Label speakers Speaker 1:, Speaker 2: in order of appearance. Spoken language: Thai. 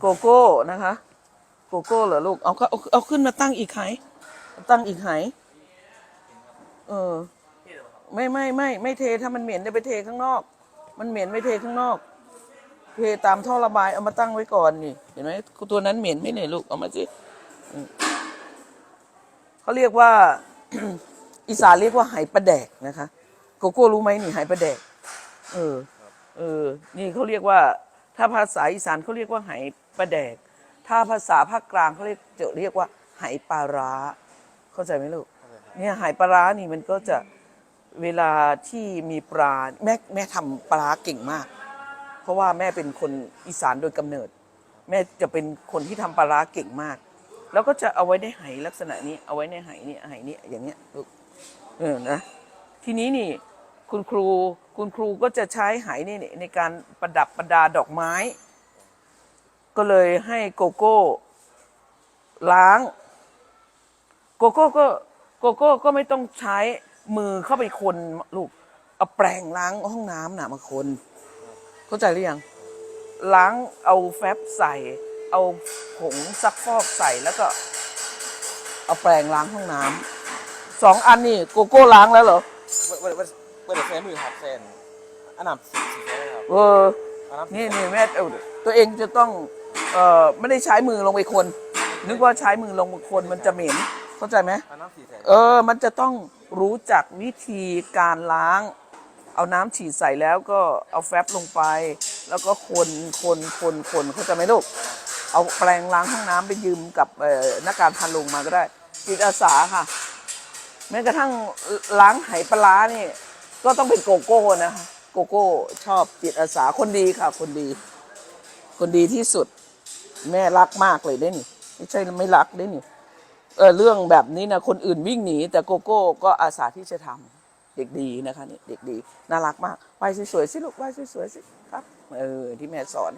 Speaker 1: โกโก้นะคะ โกโก้เหรอลูก เอาก็เอาขึ้นมาตั้งอีกไหตั้งอีกไหเออ ไม่ไม่ไม่ไม่เทถ้ามันเหม็นจะไปเทข้างนอก มันเหม็นไม่เทข้างนอก เทตามท่อระบายเอามาตั้งไว้ก่อนนี่ เห็นไหมตัวนั้นเหม็นไม่เนี่ยลูกเอามาสิเขาเรียกว่า อีสานเรียกว่าไหปลาแดกนะคะ โกโก้รู้ไหมนี่ไหปลาแดก เออ เออ นี่เขาเรียกว่า ถ้าภาษาอีสานเขาเรียกว่าไหปลาแดก ถ้าภาษาภาคกลางเขาเรียกจะเรียกว่าไหปลาร้า เข้าใจไหมลูก เนี่ยไหปลาร้านี่มันก็จะเวลาที่มีปลาแม่แม่ทำปลาร้าเก่งมาก เพราะว่าแม่เป็นคนอีสานโดยกำเนิด แม่จะเป็นคนที่ทำปลาร้าเก่งมาก แล้วก็จะเอาไว้ในไหลักษณะนี้ เอาไว้ในไหนี่ไหนี่อย่างเงี้ยลูกเออนะทีนี้นี่ คุณครูคุณครูก็จะใช้ไหนี่ในการประดับประดาดอกไม้ ก็เลยให้โกโก้ล้าง โกโก้ก็โกโก้ก็ไม่ต้องใช้มือเข้าไปคนลูกเอาแปรงล้างห้องน้ำน่ะมาคน เข้าใจหรือยังล้างเอาแฟบใส่ เอาผงซักฟอกใส่แล้วก็ เอาแปรงล้างห้องน้ำสองอันนี่โกโก้ล้างแล้วเหรอ
Speaker 2: เว้ยเว้ยเดี๋ยวแฟนมือครับแฟนอันนั้นสีสีแฟนครับ
Speaker 1: เออ
Speaker 2: อันนั้น
Speaker 1: นี่นี่แม่เอาตัวเองจะต้องเอ่อไม่ได้ใช้มือลงไปคน นึกว่าใช้มือลงไปคนมันจะเหม็นเข้าใจไหม
Speaker 2: อันนั้นสีแฟน
Speaker 1: เออ มันจะต้องรู้จักวิธีการล้าง เอาน้ำฉีดใส่แล้วก็เอาแฟบลงไป แล้วก็คนคนคนคนเข้าใจไหมลูก เอาแปรงล้างห้องน้ำไปยืมกับเอ่อนักการพันลงมาก็ได้จิตอาสาค่ะ แม้กระทั่งล้างไหปลาร้านี่ ก็ต้องเป็นโกโก้นะคะโกโก้ชอบจิตอาสาคนดีค่ะ คนดี คนดีที่สุด แม่รักมากเลยได้นี่ไม่ใช่ไม่รักได้นี่เออเรื่องแบบนี้นะคนอื่นวิ่งหนีแต่โกโก้ก็อาสาที่จะทำเด็กดีนะคะนี่เด็กดีน่ารักมากไหวสวยๆสิลูกไหวสวยๆสิครับเออที่แม่สอน